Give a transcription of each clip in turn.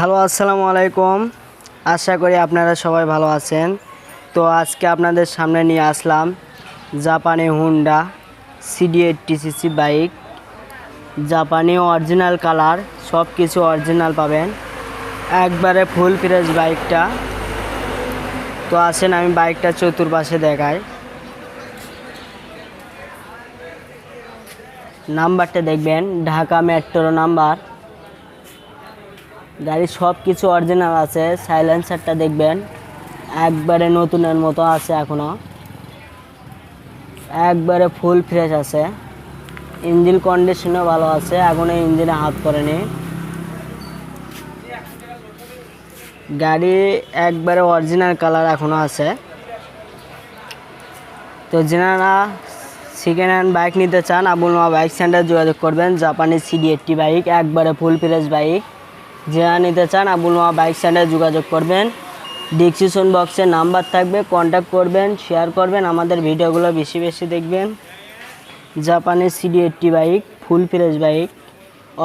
Hello, আসসালামু আলাইকুম। আশা করি আপনারা সবাই ভালো আছেন। তো আজকে আপনাদের সামনে নিয়ে আসলাম জাপানি Honda CD eighty CC bike. জাপানি অরিজিনাল কালার সব কিছু অরিজিনাল পাবেন। একবারে ফুল ফ্রেশ বাইকটা। তো আসেন, আমি বাইকটা চতুর্পাশে দেখাই। নাম্বারটা দেখবেন, ঢাকা মেট্রো নাম্বার। গাড়ির সব কিছু অরিজিনাল আছে সাইলেন্সারটা দেখবেন। একবারে নতুনের মতো আছে এখনও। একবারে ফুল ফ্রেশ আছে। ইঞ্জিন কন্ডিশনও ভালো আছে, এখনও ইঞ্জিনে হাত করেনি গাড়ি একবারে অরিজিনাল কালার এখনও আছে। তো যেনারা সেকেন্ড হ্যান্ড বাইক নিতে চান, আবুল মা বাইক সেন্টার যোগাযোগ করবেন। জাপানি সিডি এইটটি বাইক একবারে ফুল ফ্রেশ বাইক যারা নিতে চান আবুল মা বাইক সেন্টারে যোগাযোগ করবেন। ডিসক্রিপশন বক্সে নাম্বার থাকবে কন্ট্যাক্ট করবেন শেয়ার করবেন, আমাদের ভিডিওগুলো বেশি বেশি দেখবেন। জাপানি CD eighty bike full fresh bike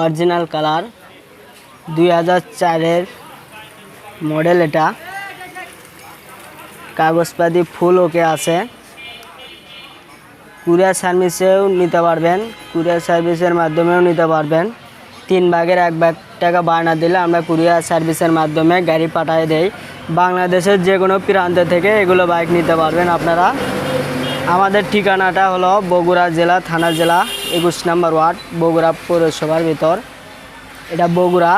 original colour দুই হাজার চারের মডেল এটা। কাগজপাতি ফুল ওকে আছে। কুরিয়ার সার্ভিসেও নিতে পারবেন কুরিয়ার সার্ভিসের মাধ্যমেও নিতে পারবেন। তিন ভাগের এক ভাগ টাকা বায়না দিলে আমরা কুরিয়ার সার্ভিসের মাধ্যমে গাড়ি পাঠিয়ে দেই। বাংলাদেশের যে কোনো প্রান্ত থেকে এগুলো বাইক নিতে পারবেন আপনারা। আমাদের ঠিকানাটা হলো বগুড়া জেলা, থানা জেলা, একুশ নম্বর ওয়ার্ড, বগুড়া পৌরসভার ভিতর। এটা বগুড়া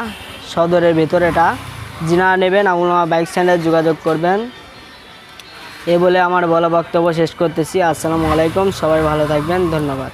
সদরের ভিতর এটা। যিনারা নেবেন আমার বাইক স্ট্যান্ডে যোগাযোগ করবেন। এ বলে আমার বলা বক্তব্য শেষ করতেছি। আসসালামু আলাইকুম। সবাই ভালো থাকবেন। ধন্যবাদ।